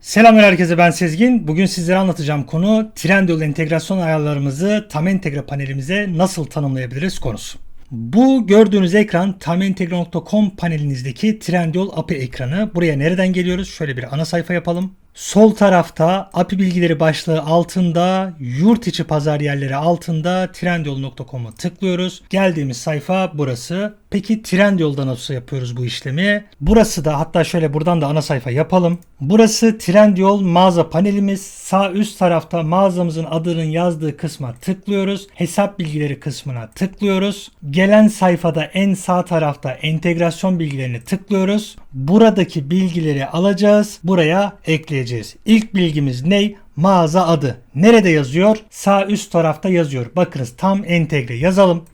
Selamlar herkese ben Sezgin. Bugün sizlere anlatacağım konu Trendyol entegrasyon ayarlarımızı tam entegre panelimize nasıl tanımlayabiliriz konusu. Bu gördüğünüz ekran tamentegre.com panelinizdeki Trendyol API ekranı. Buraya nereden geliyoruz? Şöyle bir ana sayfa yapalım. Sol tarafta API bilgileri başlığı altında yurt içi pazar yerleri altında trendyol.com'u tıklıyoruz. Geldiğimiz sayfa burası. Peki Trendyol'da nasıl yapıyoruz bu işlemi? Burası da hatta şöyle buradan da ana sayfa yapalım. Burası Trendyol mağaza panelimiz. Sağ üst tarafta mağazamızın adının yazdığı kısma tıklıyoruz. Hesap bilgileri kısmına tıklıyoruz. Gelen sayfada en sağ tarafta entegrasyon bilgilerini tıklıyoruz. Buradaki bilgileri alacağız. Buraya ekleyeceğiz. İlk bilgimiz ne? Mağaza adı. Nerede yazıyor? Sağ üst tarafta yazıyor. Bakınız tam entegre yazalım.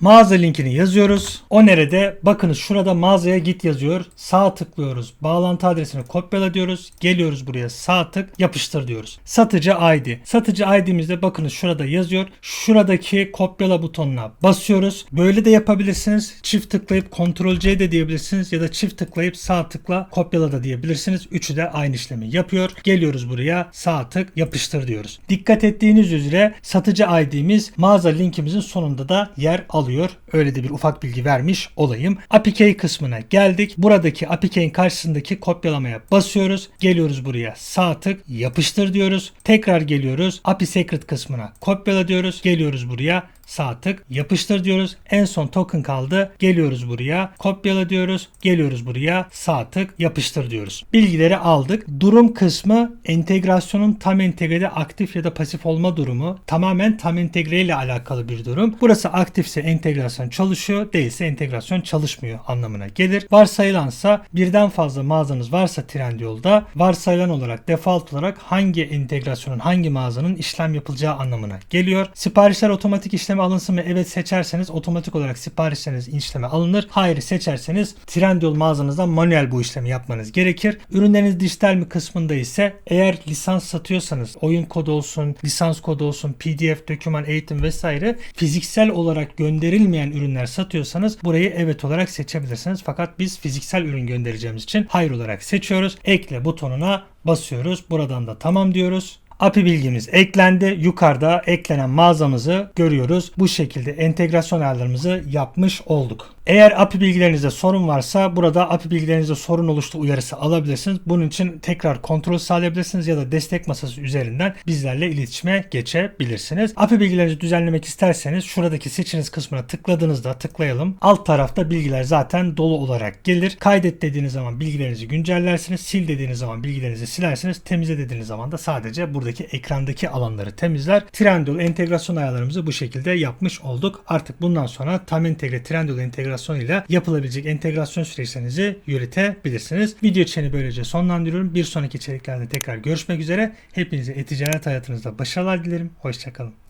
Mağaza linkini yazıyoruz. O nerede? Bakınız şurada mağazaya git yazıyor. Sağ tıklıyoruz. Bağlantı adresini kopyala diyoruz. Geliyoruz buraya sağ tık yapıştır diyoruz. Satıcı ID. Satıcı ID'mizde bakınız şurada yazıyor. Şuradaki kopyala butonuna basıyoruz. Böyle de yapabilirsiniz. Çift tıklayıp Ctrl C de diyebilirsiniz ya da çift tıklayıp sağ tıkla kopyala da diyebilirsiniz. Üçü de aynı işlemi yapıyor. Geliyoruz buraya sağ tık yapıştır diyoruz. Dikkat ettiğiniz üzere satıcı ID'miz mağaza linkimizin sonunda da yer alıyor alıyor. Öyle de bir ufak bilgi vermiş olayım. APK kısmına geldik. Buradaki APK'in karşısındaki kopyalamaya basıyoruz. Geliyoruz buraya sağ tık yapıştır diyoruz. Tekrar geliyoruz. API Secret kısmına kopyala diyoruz. Geliyoruz buraya sağ tık yapıştır diyoruz. En son token kaldı. Geliyoruz buraya kopyala diyoruz. Geliyoruz buraya sağ tık yapıştır diyoruz. Bilgileri aldık. Durum kısmı entegrasyonun tam entegrede aktif ya da pasif olma durumu. Tamamen tam entegre ile alakalı bir durum. Burası aktifse entegrasyon çalışıyor. Değilse entegrasyon çalışmıyor anlamına gelir. Varsayılansa birden fazla mağazanız varsa Trendyol'da varsayılan olarak default olarak hangi entegrasyonun hangi mağazanın işlem yapılacağı anlamına geliyor. Siparişler otomatik işleme alınsın mı? Evet seçerseniz otomatik olarak siparişleriniz işleme alınır. Hayır seçerseniz Trendyol mağazanızdan manuel bu işlemi yapmanız gerekir. Ürünleriniz dijital mi kısmında ise eğer lisans satıyorsanız oyun kodu olsun, lisans kodu olsun, PDF, doküman, eğitim vesaire fiziksel olarak gönderilmeyen ürünler satıyorsanız burayı evet olarak seçebilirsiniz. Fakat biz fiziksel ürün göndereceğimiz için hayır olarak seçiyoruz. Ekle butonuna basıyoruz. Buradan da tamam diyoruz. API bilgimiz eklendi. Yukarıda eklenen mağazamızı görüyoruz. Bu şekilde entegrasyon ayarlarımızı yapmış olduk. Eğer API bilgilerinizde sorun varsa burada API bilgilerinizde sorun oluştu uyarısı alabilirsiniz. Bunun için tekrar kontrol sağlayabilirsiniz ya da destek masası üzerinden bizlerle iletişime geçebilirsiniz. API bilgilerinizi düzenlemek isterseniz şuradaki seçiniz kısmına tıkladığınızda tıklayalım. Alt tarafta bilgiler zaten dolu olarak gelir. Kaydet dediğiniz zaman bilgilerinizi güncellersiniz. Sil dediğiniz zaman bilgilerinizi silersiniz. Temizle dediğiniz zaman da sadece buradaki ekrandaki alanları temizler. Trendyol entegrasyon ayarlarımızı bu şekilde yapmış olduk. Artık bundan sonra tam entegre Trendyol entegrasyon ile yapılabilecek entegrasyon süreçlerinizi yürütebilirsiniz. Video içeriğini böylece sonlandırıyorum. Bir sonraki içeriklerde tekrar görüşmek üzere. Hepinize e-ticaret hayatınızda başarılar dilerim. Hoşçakalın.